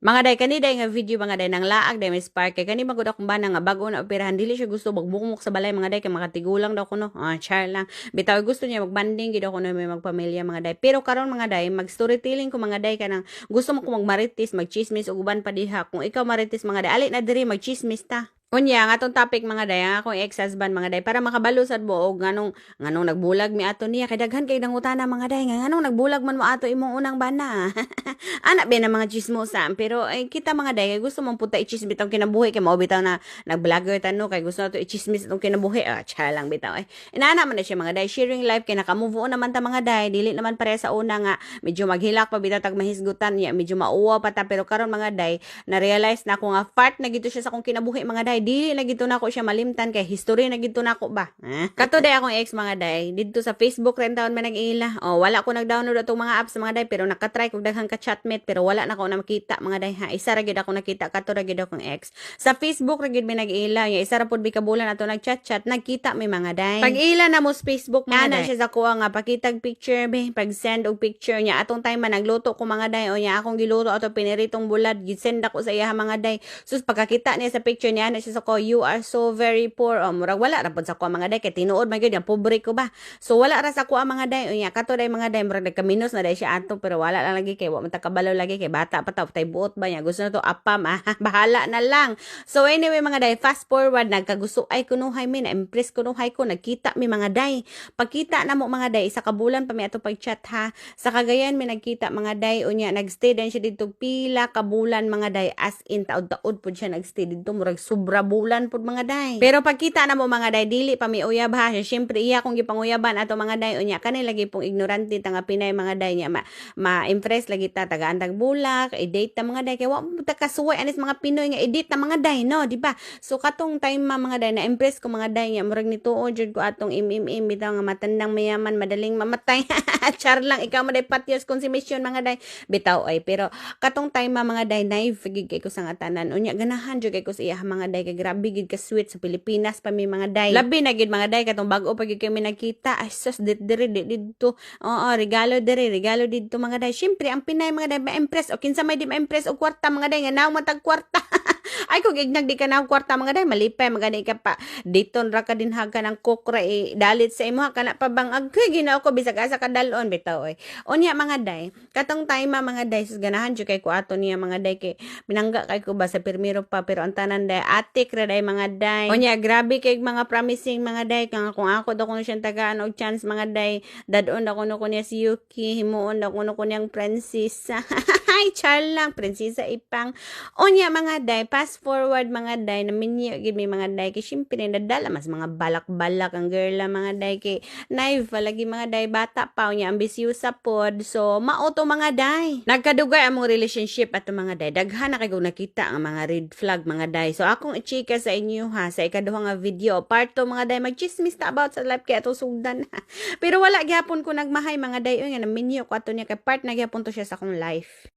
Mga day kani nga video mga day nang laag day may spark. Kay kani magud akong bana nga bago na operahan. Dili siya gusto magbukmok sa balay mga day kay makatigulang daw kuno. Ah char lang. Bitaw gusto niya magbanding gid ako na may magpamilya mga day. Pero karon mga day mag storytelling ko mga day kanang gusto mo ko magmaritis magchismis ug uban pa diha. Kung ikaw maritis mga day ali na diri magchismis ta Unya, nga atong topic mga day, ang akong ex-husband mga day, para makabalo sad mo og nganong nganong nagbulag mi ato niya kay daghan kay nangutana mga day, nga nganong nagbulag man mo ato imong unang bana. Anak ba na mga chismosa, pero ay kita mga day, gusto mong puta i-chismis itong kinabuhi kay mao bitaw na nag-vlogger tano kay gusto na to i-chismis itong kinabuhi. Ah, cha lang bitaw ay. Inana man na siya mga day, sharing life kay naka-move on naman ta mga day, dili naman pare sa una nga medyo maghilak pa bitaw tag mahisgutan niya, medyo mauwa pa ta pero karon mga day, na-realize na ako nga fart na gito siya sa akong kinabuhi mga day, dili na gito na ako siya malimtan kay history na gito na ako ba. Eh? Kato day akong ex mga day, dito sa Facebook rin taon man nag-ila. Oh, wala ko nag-download atong mga apps mga day pero nakatry kog daghang ka chatmate pero wala na ako na makita mga day ha. Isa ra gid ako nakita kato ra gid akong ex. Sa Facebook ra gid mi nag-ila, ya isa ra pud bi kabulan ato nag-chat-chat, nagkita mi mga day. Pag ila na mo sa Facebook mga day. siya sa kuha nga pakitag picture be, pag send og picture niya atong time man nagluto ko mga day o niya akong giluto ato piniritong bulad, gi-send ako sa iya mga day. Sus pagkakita niya sa picture niya na siya sa ko, you are so very poor. O, murag wala ra pud sa ko mga day kay tinuod man yan pobre ko ba. So wala ra sa ko mga day. Unya kato day mga day murag nagkaminos na day siya ato pero wala lang lagi kay wa ta kabalaw lagi kay bata pa ta tay buot ba niya. Gusto na to apam ah. Bahala na lang. So anyway mga day fast forward nagkagusto ay kunuhay mi na impress kunuhay ko nagkita mi mga day. Pagkita na mo mga day sa kabulan pa mi ato pag-chat ha. Sa Cagayan mi nagkita mga day unya nagstay din siya dito pila kabulan mga day as in taod-taod pud siya nagstay dito murag sobra bulan pud mga day. Pero pagkita na mo mga day dili pa mi uyab ha. Syempre iya kong gipanguyaban ato mga day. Unya kanay lagi pong ignorante ta nga Pinay mga day niya. Ma, ma-impress lagi ta taga andag bulak i-date ta mga day. Kay wa mo ta kasuway anis mga Pinoy nga i-date ta mga day no? Di ba? So katong time ma mga day na impress ko mga day niya. Murag nituod jud ko atong im-im-im. Bitaw nga matandang mayaman madaling mamatay. Char lang ikaw mo day patios consumption mga day. Bitaw ay. Pero katong time ma mga day naive kay ko sa nga tanan. Unya ganahan jud kay ko sa iya mga day kay grabe gid ka sweet sa Pilipinas pa mi mga day. Labi na gid mga day katong bag-o pa kami nakita. Ay sus dit diri dit dito oo regalo diri regalo dito mga day. Syempre ang Pinay mga day ma-impress. O kinsa may di ma-impress og kwarta mga day nga naw matag kwarta ay kung ignag di ka na kwarta mga day malipay magani ka pa. Dito ra ka din haga ng kokra eh, dalit sa imo kana pa bang agkay ginaw ko bisag asa ka dalon bitaw oy. Unya mga day katong time mga day sus ganahan jud kay ko ato niya mga day kay pinangga kay ko ba sa pirmiro pa pero ang tanan day atik ra day mga day. Unya grabe kay mga promising mga day kang kung ako daw kuno siyang tagaan og chance mga day dadon ako no kunya si Yuki himuon ako no kunyang Francis ay char lang prinsesa ipang. Unya mga day fast forward mga day na minyo gid mi mga day kay syempre nadala mas mga balak-balak ang girl lang mga day kay naive. Lagi mga day bata pa unya ambisyosa pod. So mauto mga day. Nagkadugay among relationship ato mga day. Daghan na kay nakita ang mga red flag mga day. So akong i-chika sa inyo ha sa ikaduha nga video. Part to mga day magchismis ta about sa life kay ato sugdan pero wala gyapon ko nagmahay mga day. Uy nga na minyo ko ato niya kay part na gyapon to siya sa akong life